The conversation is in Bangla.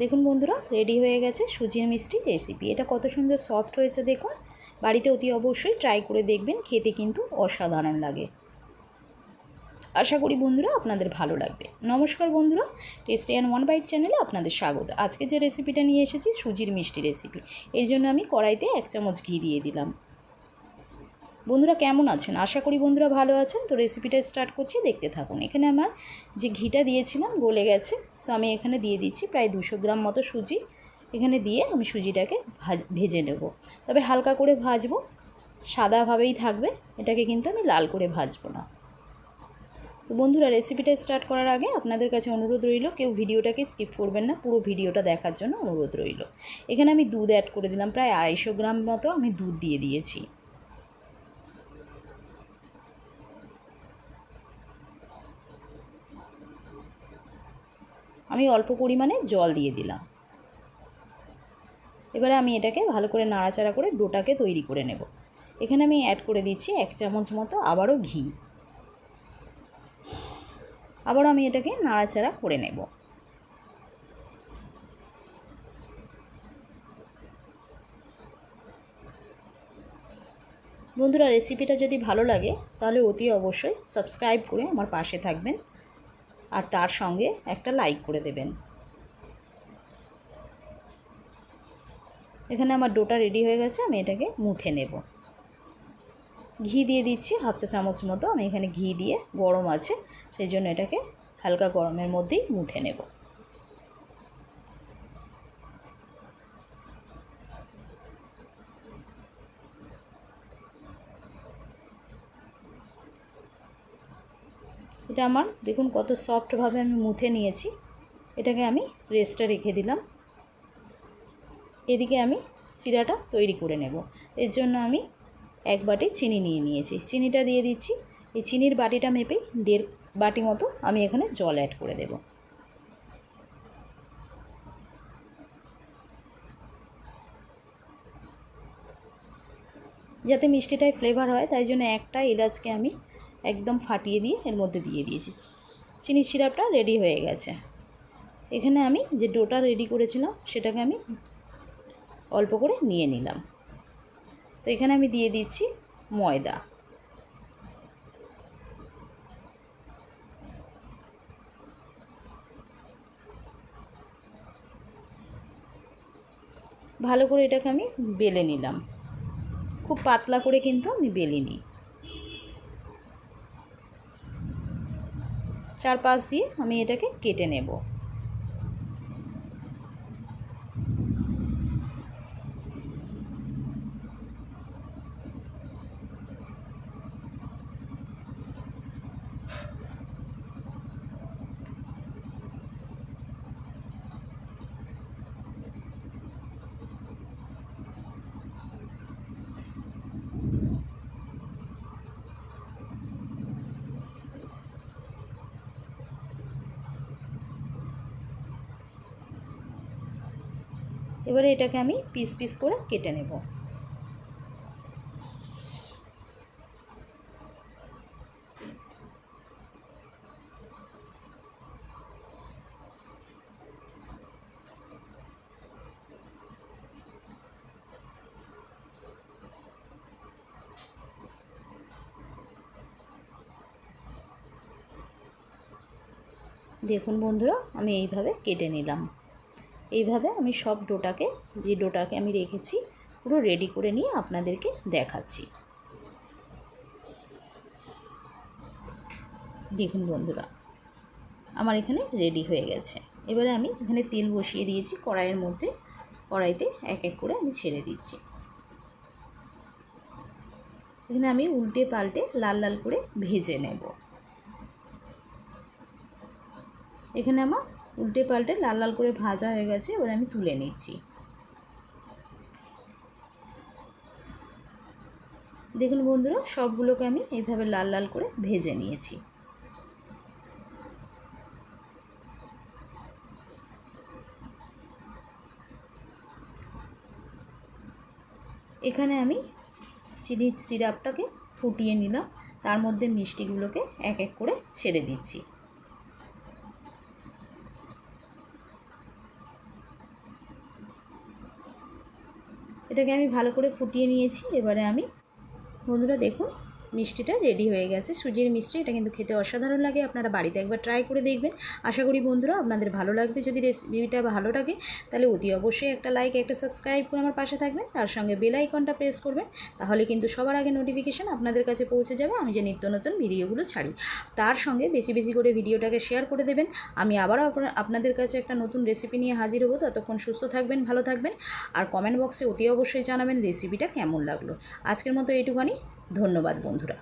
দেখুন বন্ধুরা রেডি হয়ে গেছে সুজির মিষ্টি রেসিপি এটা কত সুন্দর সফট হয়েছে দেখুন। বাড়িতে অতি অবশ্যই ট্রাই করে দেখবেন, খেতে কিন্তু অসাধারণ লাগে। আশা করি বন্ধুরা আপনাদের ভালো লাগবে। নমস্কার বন্ধুরা টেস্টি অ্যান্ড ওয়ান বাইট চ্যানেলে আপনাদের স্বাগত। আজকে যে রেসিপিটা নিয়ে এসেছি, সুজির মিষ্টি রেসিপি এর জন্য আমি কড়াইতে এক চামচ ঘি দিয়ে দিলাম। বন্ধুরা কেমন আছেন? আশা করি বন্ধুরা ভালো আছেন। তো রেসিপিটা স্টার্ট করছি, দেখতে থাকুন। এখানে আমার যে ঘিটা দিয়েছিলাম, গলে গেছে। তো আমি এখানে দিয়ে দিচ্ছি প্রায় দুশো গ্রাম মতো সুজি। এখানে দিয়ে আমি সুজিটাকে ভাজ, ভেজে নেব। তবে হালকা করে ভাজবো, সাদাভাবেই থাকবে, এটাকে কিন্তু আমি লাল করে ভাজবো না। তো বন্ধুরা, রেসিপিটা স্টার্ট করার আগে আপনাদের কাছে অনুরোধ রইল, কেউ ভিডিওটাকে স্কিপ করবেন না, পুরো ভিডিওটা দেখার জন্য অনুরোধ রইল। এখানে আমি দুধ অ্যাড করে দিলাম, প্রায় আড়াইশো গ্রাম মতো আমি দুধ দিয়ে দিয়েছি। আমি অল্প পরিমাণে জল দিয়ে দিলাম। এবারে আমি এটাকে ভালো করে নাড়াচাড়া করে ডোটাকে তৈরি করে নেব। এখানে আমি অ্যাড করে দিচ্ছি এক চামচ মতো আবারও ঘি। আবারও আমি এটাকে নাড়াচাড়া করে নেব। বন্ধুরা রেসিপিটা যদি ভালো লাগে, তাহলে অতি অবশ্যই সাবস্ক্রাইব করে আমার পাশে থাকবেন। আর তার সঙ্গে একটা লাইক করে দেবেন। এখানে আমার ডোটা রেডি হয়ে গেছে, আমি এটাকে মুথে নেব। ঘি দিয়ে দিচ্ছি হাফ চা চামচ মতো, আমি এখানে ঘি দিয়ে গরম আছে, সেই জন্য এটাকে হালকা গরমের মধ্যেই মুথে নেব। এটা আমার, দেখুন কত সফটভাবে আমি মুথে নিয়েছি। এটাকে আমি রেস্টে রেখে দিলাম। এদিকে আমি সিরাটা তৈরি করে নেব। এর জন্য আমি এক বাটি চিনি নিয়ে নিয়েছি। চিনিটা দিয়ে দিচ্ছি। এই চিনির বাটিটা মেপে দেড় বাটি মতো আমি এখানে জল অ্যাড করে দেব। যাতে মিষ্টিটায় ফ্লেভার হয়, তাই জন্য একটা এলাচকে আমি একদম ফাটিয়ে দিয়ে এর মধ্যে দিয়ে দিয়েছি। চিনির সিরাপটা রেডি হয়ে গেছে। এখানে আমি যে ডোটা রেডি করেছিলাম, সেটাকে আমি অল্প করে নিয়ে নিলাম। তো এখানে আমি দিয়ে দিচ্ছি ময়দা। ভালো করে এটাকে আমি বেলে নিলাম। খুব পাতলা করে কিন্তু আমি বেলিনি। চার পাশ দিয়ে আমি এটাকে কেটে নেব। এবারে এটাকে আমি পিস পিস করে কেটে নেব। দেখুন বন্ধুরা আমি এইভাবে কেটে নিলাম। এইভাবে আমি সব ডোটাকে, যে ডোটাকে আমি রেখেছি, পুরো রেডি করে নিয়ে আপনাদেরকে দেখাচ্ছি। দেখুন বন্ধুরা, আমার এখানে রেডি হয়ে গেছে। এবারে আমি এখানে তেল বসিয়ে দিয়েছি, কড়াইয়ের মধ্যে, কড়াইতে এক এক করে আমি ছেড়ে দিচ্ছি। এখানে আমি উল্টে পাল্টে লাল লাল করে ভেজে নেব। এখানে আমার উল্টে পাল্টে লাল লাল করে ভাজা হয়ে গেছে, এবার আমি তুলে নিচ্ছি। দেখুন বন্ধুরা, সবগুলোকে আমি এইভাবে লাল লাল করে ভেজে নিয়েছি। এখানে আমি চিনি সিরাপটাকে ফুটিয়ে নিলাম, তার মধ্যে মিষ্টিগুলোকে এক এক করে ছেড়ে দিচ্ছি। এটাকে আমি ভালো করে ফুটিয়ে নিয়েছি। এবারে আমি বন্ধুরা দেখুন মিষ্টিটা রেডি হয়ে গেছে। সুজির মিষ্টি, এটা কিন্তু খেতে অসাধারণ লাগে, আপনারা বাড়িতে একবার ট্রাই করে দেখবেন। আশা করি বন্ধুরা, আপনাদের ভালো লাগবে। যদি রেসিপিটা ভালো লাগে, তাহলে অতি অবশ্যই একটা লাইক একটা সাবস্ক্রাইব করে আমার পাশে থাকবেন। তার সঙ্গে বেল আইকনটা প্রেস করবেন, তাহলে কিন্তু সবার আগে নোটিফিকেশান আপনাদের কাছে পৌঁছে যাবে, আমি যে নিত্য নতুন ভিডিওগুলো ছাড়ি। তার সঙ্গে বেশি বেশি করে ভিডিওটাকে শেয়ার করে দেবেন। আমি আবারও আপনাদের কাছে একটা নতুন রেসিপি নিয়ে হাজির হব। ততক্ষণ সুস্থ থাকবেন, ভালো থাকবেন। আর কমেন্ট বক্সে অতি অবশ্যই জানাবেন রেসিপিটা কেমন লাগল। আজকের মতো এইটুখানি। ধন্যবাদ বন্ধুরা।